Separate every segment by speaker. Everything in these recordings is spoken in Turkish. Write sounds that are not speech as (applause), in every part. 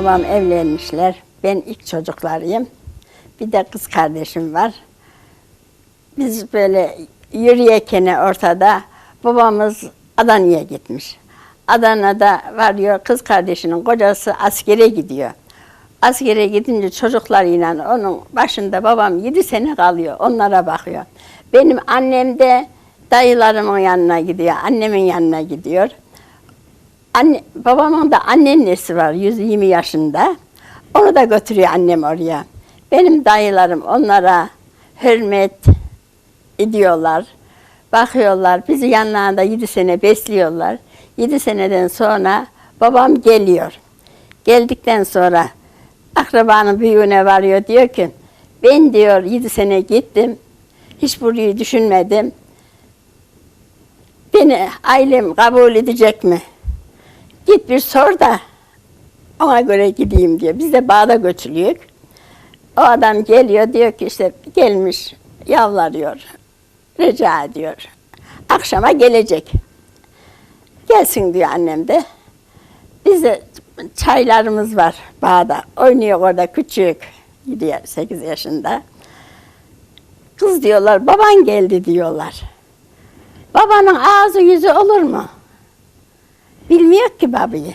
Speaker 1: babam evlenmişler. Ben ilk çocuklarıyım. Bir de kız kardeşim var. Biz böyle yürüyeken ortada babamız Adana'ya gitmiş. Adana'da varıyor kız kardeşinin kocası askere gidiyor. Askere gidince çocuklarıyla onun başında babam yedi sene kalıyor. Onlara bakıyor. Benim annem de dayılarımın yanına gidiyor. Annemin yanına gidiyor. Anne, babamın da annesi var 120 yaşında. Onu da götürüyor annem oraya. Benim dayılarım onlara hürmet ediyorlar. Bakıyorlar. Bizi yanlarında 7 sene besliyorlar. 7 seneden sonra babam geliyor. Geldikten sonra akrabanın büyüğüne varıyor. Diyor ki ben diyor 7 sene gittim. Hiç burayı düşünmedim. Beni ailem kabul edecek mi? Git bir sor da ona göre gideyim diyor. Biz de bağda götürüyoruz. O adam geliyor diyor ki işte gelmiş yalvarıyor. Rica ediyor. Akşama gelecek. Gelsin diyor annem de. Biz de çaylarımız var bağda. Oynuyor orada küçük. 7-8 yaşında. Kız diyorlar baban geldi diyorlar. Babanın ağzı yüzü olur mu? Bilmiyor ki babayı.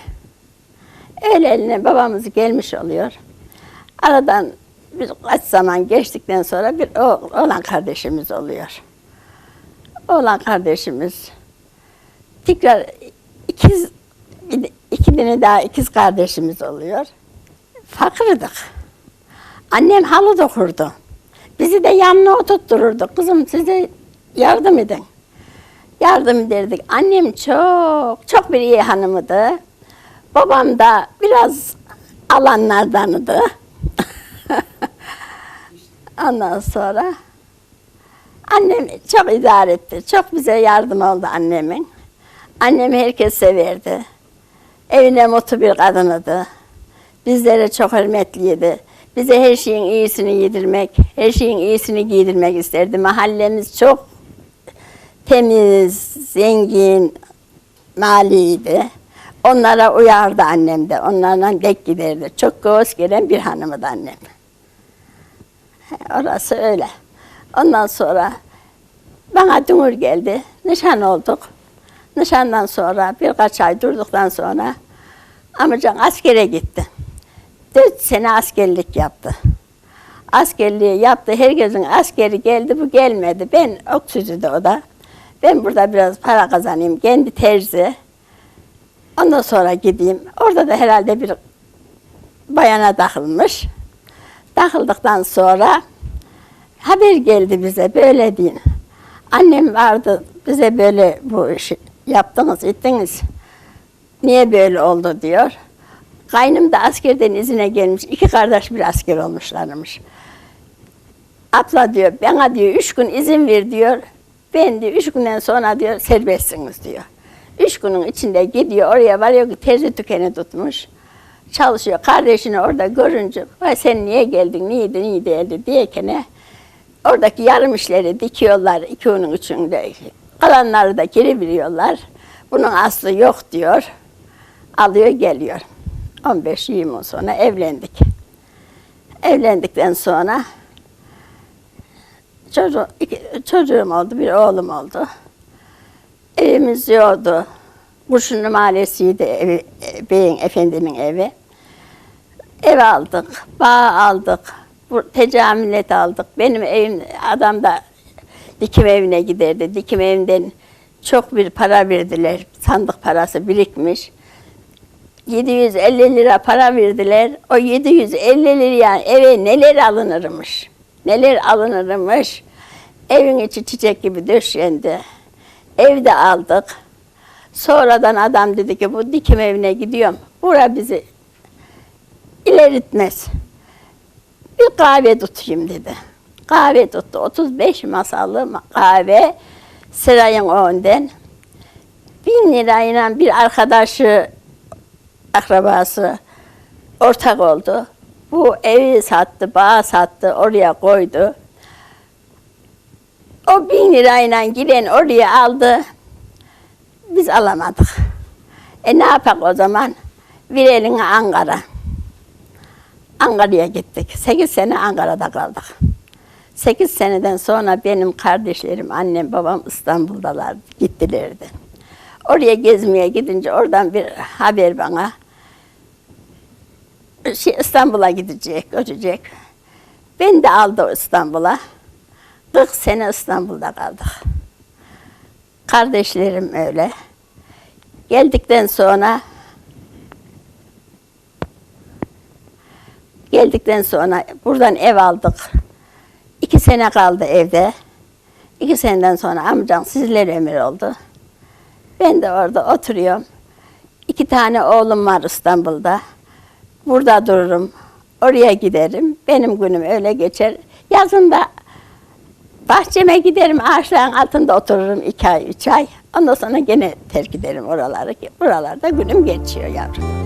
Speaker 1: Öyle eline babamız gelmiş oluyor. Aradan bir kaç zaman geçtikten sonra bir oğlan kardeşimiz oluyor. Oğlan kardeşimiz tekrar ikiz iki tane daha ikiz kardeşimiz oluyor. Fakirdik. Annem halı dokurdu. Bizi de yanına oturttururdu. Kızım size yardım edin. Yardım ederdik. Annem çok, çok bir iyi hanımıydı. Babam da biraz alanlardanıdı. (laughs) Ondan sonra annem çok idare etti. Çok bize yardım oldu annemin. Annem herkes severdi. Evine mutlu bir kadınıydı. Bizlere çok hürmetliydi. Bize her şeyin iyisini yedirmek, her şeyin iyisini giydirmek isterdi. Mahallemiz çok temiz, zengin, maliydi. Onlara uyardı annem de. Onlarla dek giderdi. Çok göğüs gelen bir hanımıydı annem. Orası öyle. Ondan sonra bana dünür geldi. Nişan olduk. Nişandan sonra birkaç ay durduktan sonra amcam askere gitti. Dört sene askerlik yaptı. Askerliği yaptı. Herkesin askeri geldi. Bu gelmedi. Ben öksüzüdü o da. Ben burada biraz para kazanayım. Kendi terzi. Ondan sonra gideyim. Orada da herhalde bir bayana takılmış. Takıldıktan sonra haber geldi bize böyle deyin. Annem vardı bize böyle bu işi yaptınız ettiniz. Niye böyle oldu diyor. Kaynım da askerden izine gelmiş. İki kardeş bir asker olmuşlarmış. Abla diyor bana diyor üç gün izin ver diyor. Ben diyor üç günden sonra diyor serbestsiniz diyor. Üç günün içinde gidiyor oraya varıyor ki terzi dükkanı tutmuş. Çalışıyor. Kardeşini orada görünce vay sen niye geldin neydi neydi elde diyekene oradaki yarım işleri dikiyorlar iki günün üçünde. Kalanları da geri veriyorlar. Bunun aslı yok diyor. Alıyor geliyor. 15-20 yıl sonra evlendik. Evlendikten sonra çocuğum oldu, bir oğlum oldu. Evimiz yoktu. Kurşunlu Mahallesi'ydi evi, e, beyin efendinin evi. Ev aldık, bağ aldık, bu tecamilet aldık. Benim evim, adam da dikim evine giderdi. Dikim evinden çok bir para verdiler. Sandık parası birikmiş. 750 lira para verdiler. O 750 liraya eve neler alınırmış. Neler alınırmış. Evin içi çiçek gibi döşendi. Evde aldık. Sonradan adam dedi ki bu dikim evine gidiyorum. Bura bizi ileritmez. Bir kahve tutayım dedi. Kahve tuttu. 35 masalı ma- kahve sırayın önden. Bin lirayla bir arkadaşı, akrabası ortak oldu. Bu evi sattı, bağı sattı, oraya koydu. O bin lirayla giren oraya aldı. Biz alamadık. E ne yapak o zaman? Verelim Ankara. Ankara'ya gittik. 8 sene Ankara'da kaldık. 8 seneden sonra benim kardeşlerim, annem, babam İstanbul'dalar, gittilerdi. Oraya gezmeye gidince oradan bir haber bana. Şey, İstanbul'a gidecek, göçecek. Ben de aldı İstanbul'a. 40 sene İstanbul'da kaldık. Kardeşlerim öyle. Geldikten sonra geldikten sonra buradan ev aldık. İki sene kaldı evde. İki seneden sonra amcam sizler emir oldu. Ben de orada oturuyorum. İki tane oğlum var İstanbul'da. Burada dururum. Oraya giderim. Benim günüm öyle geçer. Yazında bahçeme giderim. Ağaçların altında otururum iki ay, üç ay. Ondan sonra gene terk ederim oraları. Buralarda günüm geçiyor yavrum.